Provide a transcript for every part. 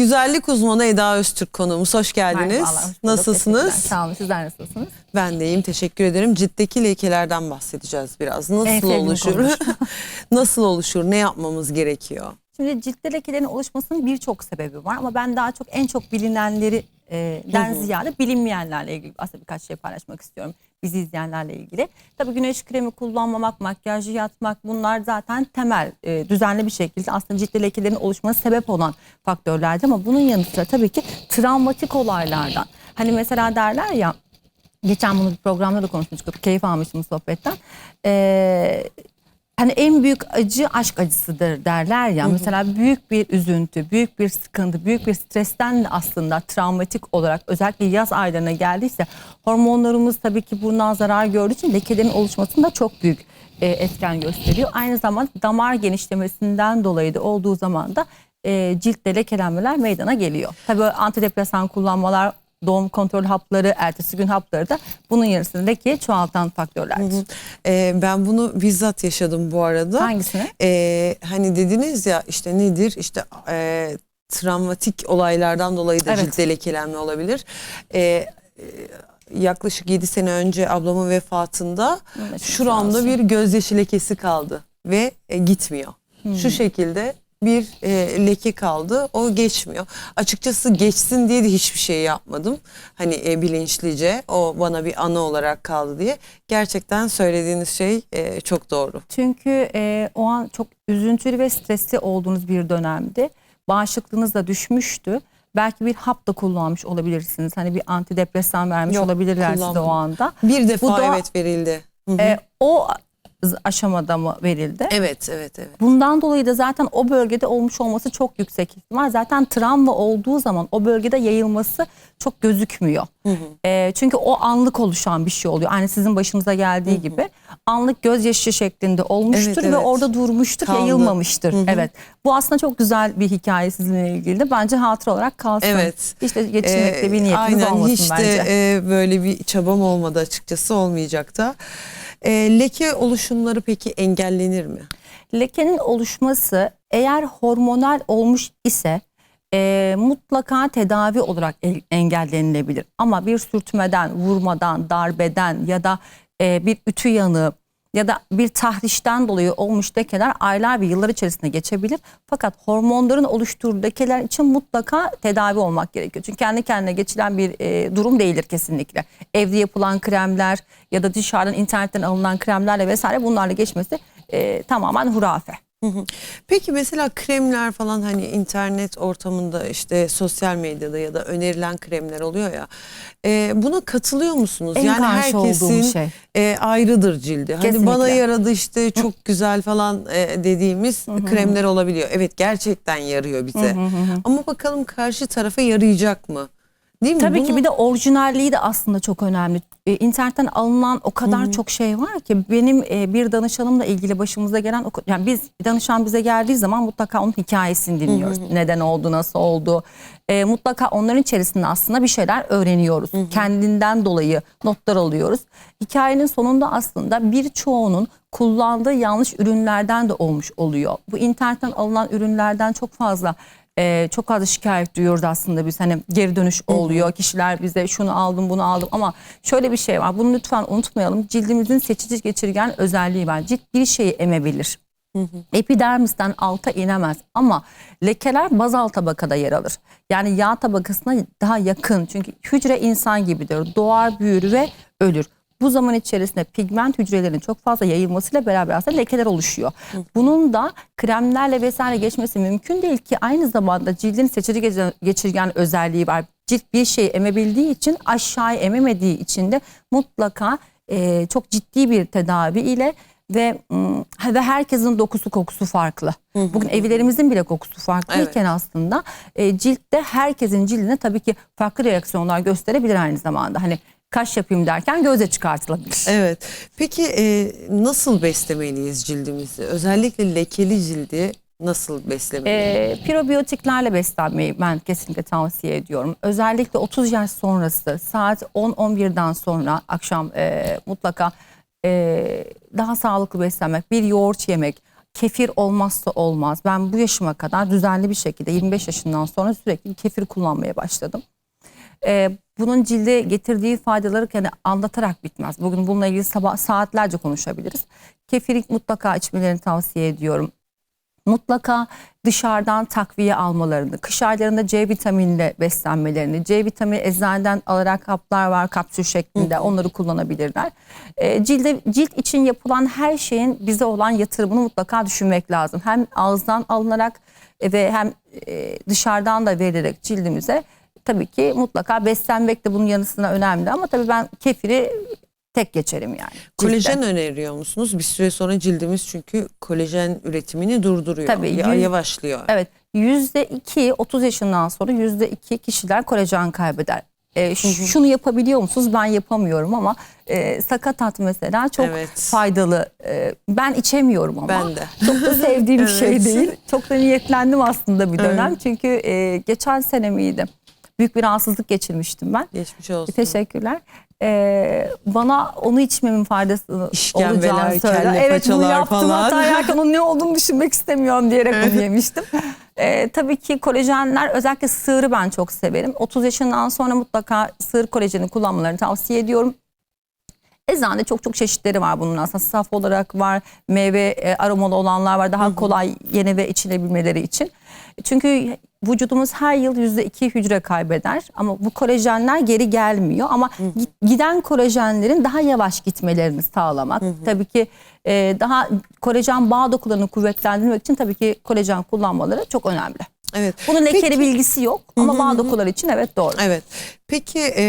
Güzellik uzmanı Eda Öztürk konuğumuz. Hoş geldiniz. Hoş bulduk. Nasılsınız? Sağ olun. Sizler nasılsınız? Ben de iyiyim. Teşekkür ederim. Ciltteki lekelerden bahsedeceğiz biraz. En Nasıl sevdiğim oluşur? Nasıl oluşur? Ne yapmamız gerekiyor? Şimdi ciltte lekelerin oluşmasının birçok sebebi var ama ben daha çok en çok bilinenleri den ziyade bilinmeyenlerle ilgili aslında birkaç şey paylaşmak istiyorum. Bizi izleyenlerle ilgili. Tabii güneş kremi kullanmamak, makyajı yatmak bunlar zaten temel e, düzenli bir şekilde aslında ciltte lekelerin oluşmasına sebep olan faktörlerdi ama bunun yanı sıra tabii ki travmatik olaylardan. Hani mesela derler ya geçen bunu bir programda da konuşmuştuk. Keyif almıştım sohbetten. Ee, hani en büyük acı aşk acısıdır derler ya. Mesela büyük bir üzüntü, büyük bir sıkıntı, büyük bir stresten de aslında travmatik olarak özellikle yaz aylarına geldiyse hormonlarımız tabii ki bundan zarar gördüğü için lekelerin oluşmasında çok büyük e, etken gösteriyor. Aynı zamanda damar genişlemesinden dolayı da olduğu zaman da e, ciltte lekelenmeler meydana geliyor. Tabii antidepresan kullanmalar, doğum kontrol hapları, ertesi gün hapları da bunun yarısını lekeyi çoğaltan faktörlerdir. Ee, ben bunu bizzat yaşadım bu arada. Hangisini? Ee, hani dediniz ya işte nedir? İşte e, travmatik olaylardan dolayı da Evet. ciltte lekelenme olabilir. Ee, e, yaklaşık 7 sene önce ablamın vefatında şuramda bir gözyaşı lekesi kaldı ve e, gitmiyor. Hmm. Şu şekilde bir e, leke kaldı o geçmiyor. Açıkçası geçsin diye de hiçbir şey yapmadım. Hani e, bilinçlice o bana bir anı olarak kaldı diye. Gerçekten söylediğiniz şey e, çok doğru. Çünkü e, o an çok üzüntülü ve stresli olduğunuz bir dönemdi. Bağışıklığınız da düşmüştü. Belki bir hap da kullanmış olabilirsiniz. Hani bir antidepresan vermiş Yok, olabilirler size o kullanmadım. anda. Bir defa Bu da- evet verildi. Hı hı. E, o aşamada mı verildi? evet evet evet. Bundan dolayı da zaten o bölgede olmuş olması çok yüksek ihtimal. Zaten travma olduğu zaman o bölgede yayılması çok gözükmüyor. Ee, çünkü o anlık oluşan bir şey oluyor. Aynı sizin başınıza geldiği gibi. Anlık gözyaşı şeklinde olmuştur Evet, ve evet. orada durmuştur, Kaldı. yayılmamıştır. Evet. Bu aslında çok güzel bir hikaye sizinle ilgili de. Bence hatıra olarak kalsın. Evet. İşte geçinmekte bir Ee, niyetiniz aynen olmasın hiç bence. de e, böyle bir çabam olmadı açıkçası olmayacak da. E, leke oluşumları peki engellenir mi? Lekenin oluşması eğer hormonal olmuş ise e, mutlaka tedavi olarak el- engellenilebilir. Ama bir sürtmeden, vurmadan, darbeden ya da e, bir ütü yanığı ya da bir tahrişten dolayı olmuş lekeler aylar ve yıllar içerisinde geçebilir. Fakat hormonların oluşturduğu lekeler için mutlaka tedavi olmak gerekiyor. Çünkü kendi kendine geçilen bir e, durum değildir kesinlikle. Evde yapılan kremler ya da dışarıdan internetten alınan kremlerle vesaire bunlarla geçmesi e, tamamen hurafe. Peki mesela kremler falan hani internet ortamında işte sosyal medyada ya da önerilen kremler oluyor ya. E, buna katılıyor musunuz? En yani karşı herkesin olduğum şey. e, ayrıdır cildi. Hani Kesinlikle. bana yaradı işte çok güzel falan e, dediğimiz kremler olabiliyor. Evet gerçekten yarıyor bize. Ama bakalım karşı tarafa yarayacak mı? Değil mi? Tabii ki Bunu- bir de orijinalliği de aslında çok önemli. E, internetten alınan o kadar çok şey var ki benim e, bir danışanımla ilgili başımıza gelen o yani biz danışan bize geldiği zaman mutlaka onun hikayesini dinliyoruz. Neden oldu, nasıl oldu? E, mutlaka onların içerisinde aslında bir şeyler öğreniyoruz. Kendinden dolayı notlar alıyoruz. Hikayenin sonunda aslında birçoğunun kullandığı yanlış ürünlerden de olmuş oluyor. Bu internetten alınan ürünlerden çok fazla ee, çok fazla şikayet duyuyoruz aslında biz. Hani geri dönüş oluyor. Kişiler bize şunu aldım bunu aldım. Ama şöyle bir şey var. Bunu lütfen unutmayalım. Cildimizin seçici geçirgen özelliği var. Cilt bir şeyi emebilir. Epidermisten alta inemez. Ama lekeler bazal tabakada yer alır. Yani yağ tabakasına daha yakın. Çünkü hücre insan gibidir. Doğar büyür ve ölür. Bu zaman içerisinde pigment hücrelerinin çok fazla yayılmasıyla beraber aslında lekeler oluşuyor. Bunun da kremlerle vesaire geçmesi mümkün değil ki aynı zamanda cildin seçici geçirgen özelliği var. Cilt bir şeyi emebildiği için aşağıya ememediği için de mutlaka e, çok ciddi bir tedavi ile ve ım, ve herkesin dokusu kokusu farklı. Bugün evlerimizin bile kokusu farklıyken aslında e, ciltte herkesin cildine tabii ki farklı reaksiyonlar gösterebilir aynı zamanda. Hani kaş yapayım derken göze çıkartılabilir. Evet. Peki e, nasıl beslemeliyiz cildimizi? Özellikle lekeli cildi nasıl beslemeliyiz? E, probiyotiklerle beslenmeyi ben kesinlikle tavsiye ediyorum. Özellikle 30 yaş sonrası saat 10-11'den sonra akşam e, mutlaka e, daha sağlıklı beslenmek, bir yoğurt yemek, kefir olmazsa olmaz. Ben bu yaşıma kadar düzenli bir şekilde 25 yaşından sonra sürekli kefir kullanmaya başladım. Ee, bunun cilde getirdiği faydaları yani anlatarak bitmez. Bugün bununla ilgili sabah saatlerce konuşabiliriz. Kefiri mutlaka içmelerini tavsiye ediyorum. Mutlaka dışarıdan takviye almalarını, kış aylarında C vitaminle beslenmelerini, C vitamini eczaneden alarak haplar var kapsül şeklinde onları kullanabilirler. Ee, cilde, cilt için yapılan her şeyin bize olan yatırımını mutlaka düşünmek lazım. Hem ağızdan alınarak e, ve hem e, dışarıdan da verilerek cildimize tabii ki mutlaka beslenmek de bunun yanı sıra önemli ama tabii ben kefiri tek geçerim yani. Kolajen ciltten. öneriyor musunuz? Bir süre sonra cildimiz çünkü kolajen üretimini durduruyor. Tabii, ya- yüz- yavaşlıyor. Evet yüzde iki 30 yaşından sonra yüzde iki kişiler kolajen kaybeder. E, şunu yapabiliyor musunuz? Ben yapamıyorum ama e, sakatat mesela çok Evet. faydalı. E, ben içemiyorum ama. Ben de. Çok da sevdiğim şey Evet. değil. Çok da niyetlendim aslında bir dönem. Çünkü e, geçen sene miydi? Büyük bir rahatsızlık geçirmiştim ben. Geçmiş olsun. Teşekkürler. Ee, bana onu içmemin faydası olacağını söyledi. Evet bunu yaptım falan. hatta yerken onun ne olduğunu düşünmek istemiyorum diyerek onu yemiştim. Ee, tabii ki kolajenler özellikle sığırı ben çok severim. 30 yaşından sonra mutlaka sığır kolajeni kullanmalarını tavsiye ediyorum. Eczanede çok çok çeşitleri var bunun aslında saf olarak var meyve e, aromalı olanlar var daha kolay yene ve içilebilmeleri için. Çünkü vücudumuz her yıl yüzde iki hücre kaybeder ama bu kolajenler geri gelmiyor ama gi- giden kolajenlerin daha yavaş gitmelerini sağlamak. Tabii ki e, daha kolajen bağ dokularını kuvvetlendirmek için tabii ki kolajen kullanmaları çok önemli. Evet. Bunun lekeli Peki- bilgisi yok ama bağ dokuları için evet doğru. Evet. Peki e,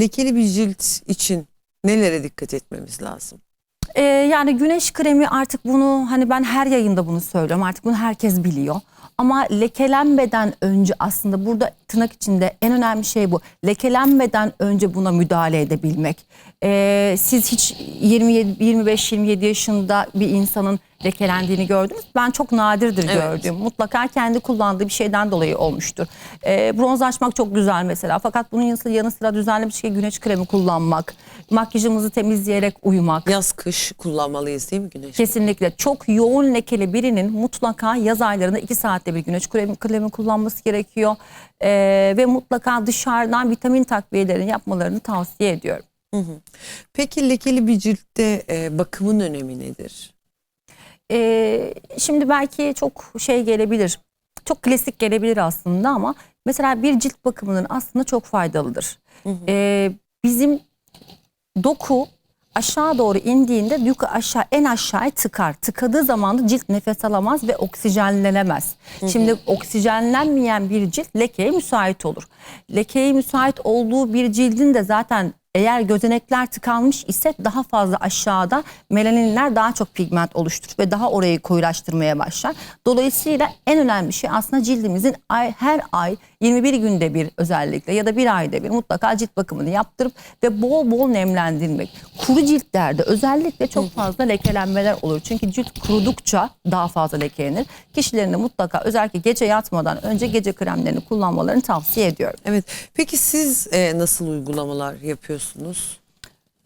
lekeli bir cilt için nelere dikkat etmemiz lazım? Ee, yani güneş kremi artık bunu hani ben her yayında bunu söylüyorum artık bunu herkes biliyor. Ama lekelenmeden önce aslında burada tırnak içinde en önemli şey bu. Lekelenmeden önce buna müdahale edebilmek. Ee, siz hiç 25-27 yaşında bir insanın lekelendiğini gördünüz. Ben çok nadirdir Evet. gördüğüm. Mutlaka kendi kullandığı bir şeyden dolayı olmuştur. Ee, bronzlaşmak çok güzel mesela. Fakat bunun yanı sıra, yanı sıra düzenli bir şekilde güneş kremi kullanmak, makyajımızı temizleyerek uyumak. Yaz kış kullanmalıyız değil mi güneş? Kesinlikle çok yoğun lekeli birinin mutlaka yaz aylarında 2 saatte bir güneş kremi, kremi kullanması gerekiyor. Ee, ve mutlaka dışarıdan vitamin takviyelerini yapmalarını tavsiye ediyorum. Peki lekeli bir ciltte e, bakımın önemi nedir? Ee, şimdi belki çok şey gelebilir, çok klasik gelebilir aslında ama mesela bir cilt bakımının aslında çok faydalıdır. Ee, bizim doku aşağı doğru indiğinde yukarı aşağı en aşağıya tıkar. Tıkadığı zaman da cilt nefes alamaz ve oksijenlenemez. Şimdi oksijenlenmeyen bir cilt lekeye müsait olur. Lekeye müsait olduğu bir cildin de zaten eğer gözenekler tıkanmış ise daha fazla aşağıda melaninler daha çok pigment oluşturur ve daha orayı koyulaştırmaya başlar. Dolayısıyla en önemli şey aslında cildimizin ay, her ay 21 günde bir özellikle ya da bir ayda bir mutlaka cilt bakımını yaptırıp ve bol bol nemlendirmek. Kuru ciltlerde özellikle çok fazla lekelenmeler olur. Çünkü cilt kurudukça daha fazla lekelenir. Kişilerin de mutlaka özellikle gece yatmadan önce gece kremlerini kullanmalarını tavsiye ediyorum. Evet. Peki siz e, nasıl uygulamalar yapıyorsunuz?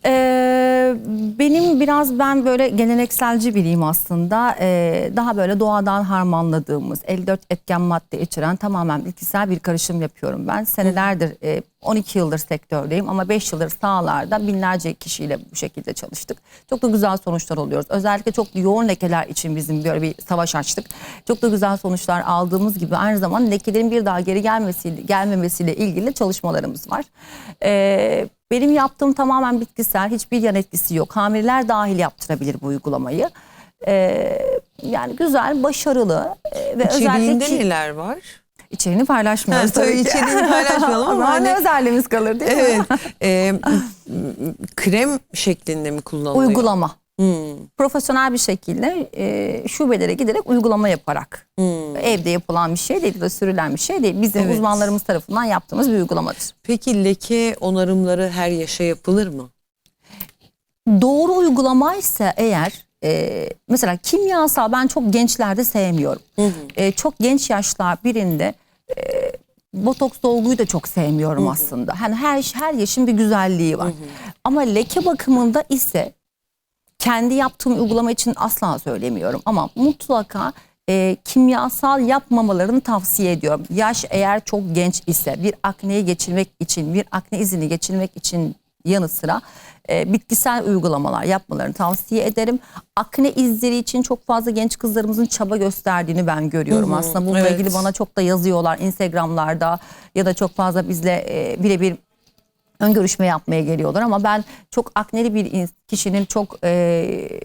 Ee, benim biraz ben böyle gelenekselci biriyim aslında. Ee, daha böyle doğadan harmanladığımız 54 etken madde içeren tamamen bitkisel bir karışım yapıyorum ben. Senelerdir e, 12 yıldır sektördeyim ama 5 yıldır sahalarda binlerce kişiyle bu şekilde çalıştık. Çok da güzel sonuçlar alıyoruz. Özellikle çok yoğun lekeler için bizim böyle bir savaş açtık. Çok da güzel sonuçlar aldığımız gibi aynı zamanda lekelerin bir daha geri gelmesiyle, gelmemesiyle ilgili çalışmalarımız var. Ee, benim yaptığım tamamen bitkisel, hiçbir yan etkisi yok. Hamileler dahil yaptırabilir bu uygulamayı. Ee, yani güzel, başarılı ee, ve İçeriğinde özellikle neler var? içeriğini paylaşmıyoruz Ha, tabii tabii ki. içeriğini paylaşmayalım ama hani- özelliğimiz kalır değil mi? Evet. E, krem şeklinde mi kullanılıyor? Uygulama. Hmm, Profesyonel bir şekilde e, şubelere giderek uygulama yaparak. hmm. Evde yapılan bir şey değil, de sürülen bir şey değil. Bizim Evet. uzmanlarımız tarafından yaptığımız bir uygulamadır. Peki leke onarımları her yaşa yapılır mı? Doğru uygulama ise eğer e, mesela kimyasal ben çok gençlerde sevmiyorum. E, çok genç yaşlar birinde e, botoks dolguyu da çok sevmiyorum aslında. Hani her her yaşın bir güzelliği var. Ama leke bakımında ise kendi yaptığım uygulama için asla söylemiyorum ama mutlaka e, kimyasal yapmamalarını tavsiye ediyorum. Yaş eğer çok genç ise bir akneyi geçirmek için, bir akne izini geçirmek için yanı sıra e, bitkisel uygulamalar yapmalarını tavsiye ederim. Akne izleri için çok fazla genç kızlarımızın çaba gösterdiğini ben görüyorum. Aslında bununla evet. ilgili bana çok da yazıyorlar Instagram'larda ya da çok fazla bizle e, birebir ön görüşme yapmaya geliyorlar. Ama ben çok akneli bir kişinin çok e,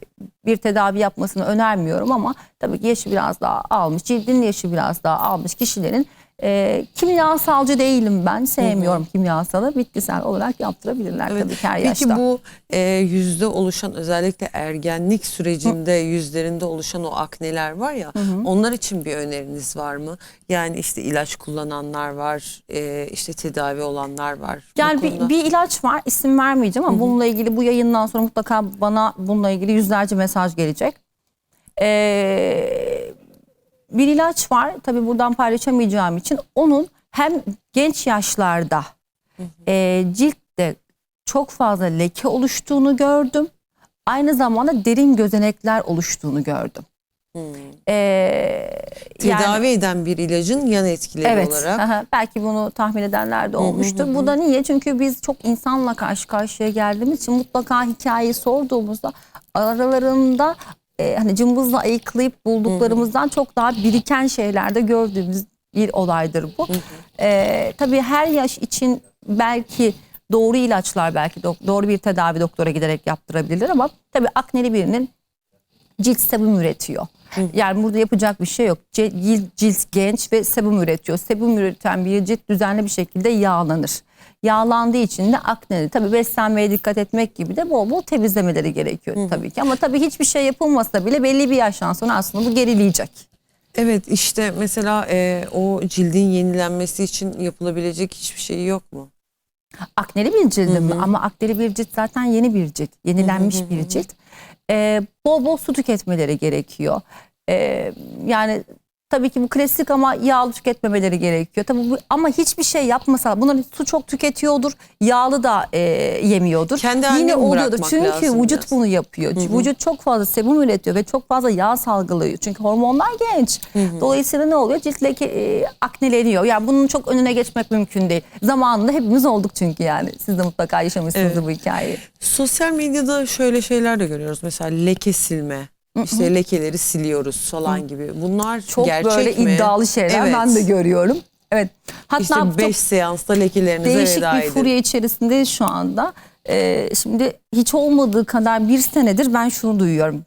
bir tedavi yapmasını önermiyorum ama tabii ki yaşı biraz daha almış, cildinin yaşı biraz daha almış kişilerin e, kimyasalcı değilim ben, sevmiyorum kimyasalı, bitkisel olarak yaptırabilirler tabii ki her Peki yaşta. bu e, yüzde oluşan özellikle ergenlik sürecinde yüzlerinde oluşan o akneler var ya onlar için bir öneriniz var mı? Yani işte ilaç kullananlar var, e, işte tedavi olanlar var. Yani bir, konuda- bir ilaç var isim vermeyeceğim ama bununla ilgili bu yayından sonra mutlaka bana bununla ilgili yüzlerce mesaj gelecek. Ee, bir ilaç var tabii buradan paylaşamayacağım için onun hem genç yaşlarda e, ciltte çok fazla leke oluştuğunu gördüm. Aynı zamanda derin gözenekler oluştuğunu gördüm. Ee, yani- tedavi eden bir ilacın yan etkileri Evet. olarak. aha, belki bunu tahmin edenler de olmuştur. Bu da niye? Çünkü biz çok insanla karşı karşıya geldiğimiz için mutlaka hikayeyi sorduğumuzda aralarında e, hani cımbızla ayıklayıp bulduklarımızdan çok daha biriken şeylerde gördüğümüz bir olaydır bu. E, tabii her yaş için belki doğru ilaçlar belki doğru bir tedavi doktora giderek yaptırabilirler ama tabii akneli birinin cilt sebum üretiyor. Yani burada yapacak bir şey yok. Cilt, cilt genç ve sebum üretiyor. Sebum üreten bir cilt düzenli bir şekilde yağlanır. Yağlandığı için de akneli. Tabii beslenmeye dikkat etmek gibi de bol bol temizlemeleri gerekiyor tabii ki. Ama tabii hiçbir şey yapılmasa bile belli bir yaştan sonra aslında bu gerileyecek. Evet işte mesela e, o cildin yenilenmesi için yapılabilecek hiçbir şey yok mu? Akneli bir cildim mi? Ama akneli bir cilt zaten yeni bir cilt. Yenilenmiş bir cilt. Ee, bol bol su tüketmeleri gerekiyor. Ee, yani tabii ki bu klasik ama yağlı tüketmemeleri gerekiyor. Tabii bu, ama hiçbir şey yapmasa bunların su çok tüketiyordur. Yağlı da e, yemiyordur. Kendi Yine oluyordur. Çünkü vücut biraz? bunu yapıyor. Vücut çok fazla sebum üretiyor ve çok fazla yağ salgılıyor. Çünkü hormonlar genç. Dolayısıyla ne oluyor? Cilt leke e, akneleniyor. Yani bunun çok önüne geçmek mümkün değil. Zamanında hepimiz olduk çünkü yani. Siz de mutlaka yaşamışsınızdır Evet. bu hikayeyi. Sosyal medyada şöyle şeyler de görüyoruz. Mesela leke silme. İşte lekeleri siliyoruz falan gibi. Bunlar Çok gerçek böyle mi? iddialı şeyler Evet. ben de görüyorum. Evet. Hatta İşte çok 5 seansta lekelerinize değişik veda bir edin. furya içerisindeyiz şu anda. Ee, şimdi hiç olmadığı kadar bir senedir ben şunu duyuyorum.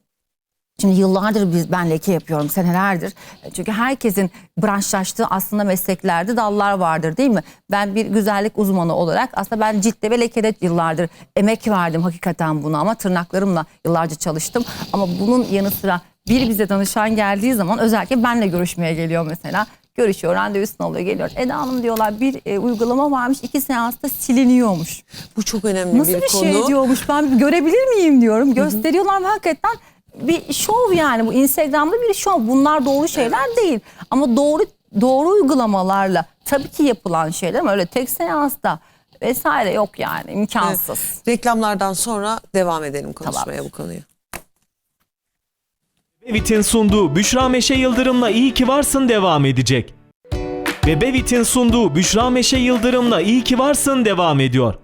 Şimdi yıllardır biz ben leke yapıyorum senelerdir. Çünkü herkesin branşlaştığı aslında mesleklerde dallar vardır değil mi? Ben bir güzellik uzmanı olarak aslında ben ciltte ve lekede yıllardır emek verdim hakikaten buna ama tırnaklarımla yıllarca çalıştım. Ama bunun yanı sıra bir bize danışan geldiği zaman özellikle benle görüşmeye geliyor mesela. Görüşüyor, randevusunu alıyor, geliyor. Eda Hanım diyorlar bir e, uygulama varmış, iki seansta siliniyormuş. Bu çok önemli Nasıl bir, bir, konu. şey diyormuş ben bir görebilir miyim diyorum. Gösteriyorlar ve hakikaten bir şov yani bu Instagram'da bir şov. Bunlar doğru şeyler değil. Ama doğru doğru uygulamalarla tabii ki yapılan şeyler ama öyle tek seansta vesaire yok yani imkansız. Reklamlardan sonra devam edelim konuşmaya Tamamdır. bu konuyu. Bebevit'in sunduğu Büşra Meşe Yıldırım'la İyi Ki Varsın devam edecek. Bebevit'in sunduğu Büşra Meşe Yıldırım'la İyi Ki Varsın devam ediyor.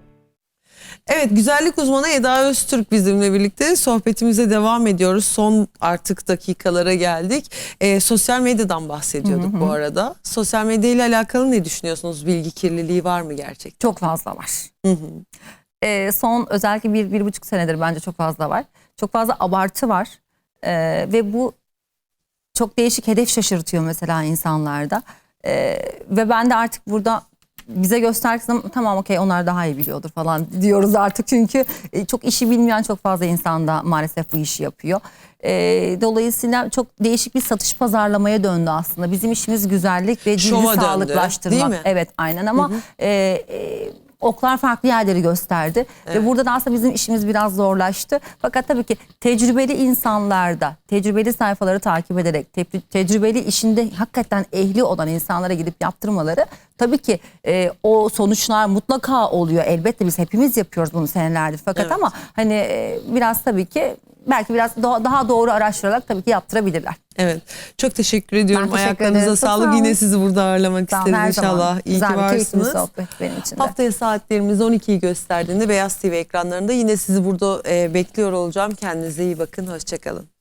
Evet güzellik uzmanı Eda Öztürk bizimle birlikte sohbetimize devam ediyoruz. Son artık dakikalara geldik. Ee, sosyal medyadan bahsediyorduk bu arada. Sosyal medya ile alakalı ne düşünüyorsunuz? Bilgi kirliliği var mı gerçekten? Çok fazla var. Ee, son özellikle bir, bir buçuk senedir bence çok fazla var. Çok fazla abartı var. Ee, ve bu çok değişik hedef şaşırtıyor mesela insanlarda. Ee, ve ben de artık burada bize göstersem tamam okey onlar daha iyi biliyordur falan diyoruz artık. Çünkü e, çok işi bilmeyen çok fazla insan da maalesef bu işi yapıyor. Ee, dolayısıyla çok değişik bir satış pazarlamaya döndü aslında. Bizim işimiz güzellik ve cildi Şova döndü, sağlıklaştırmak. değil mi? Evet aynen ama e, e, oklar farklı yerleri gösterdi. Ve burada da aslında bizim işimiz biraz zorlaştı. Fakat tabii ki tecrübeli insanlarda, tecrübeli sayfaları takip ederek, te- tecrübeli işinde hakikaten ehli olan insanlara gidip yaptırmaları tabii ki e, o sonuçlar mutlaka oluyor. Elbette biz hepimiz yapıyoruz bunu senelerdir. Fakat Evet. ama hani e, biraz tabii ki belki biraz do- daha doğru araştırarak tabii ki yaptırabilirler. Evet. Çok teşekkür ediyorum. teşekkür Ayaklarınıza ederim. Sağlık. sağ olun. Yine sizi burada ağırlamak Sağ olun, isteriz her zaman. inşallah. İyi Güzel ki bir keyifli varsınız. sohbet benim için de. Haftaya saatlerimiz 12'yi gösterdiğinde Beyaz TV ekranlarında yine sizi burada e, bekliyor olacağım. Kendinize iyi bakın. Hoşçakalın.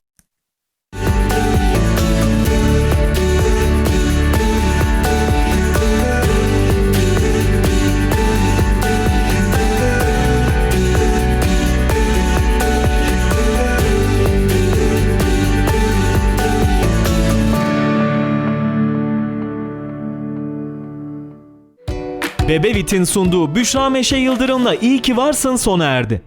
Bebevit'in sunduğu Büşra Meşe Yıldırım'la İyi ki varsın sona erdi.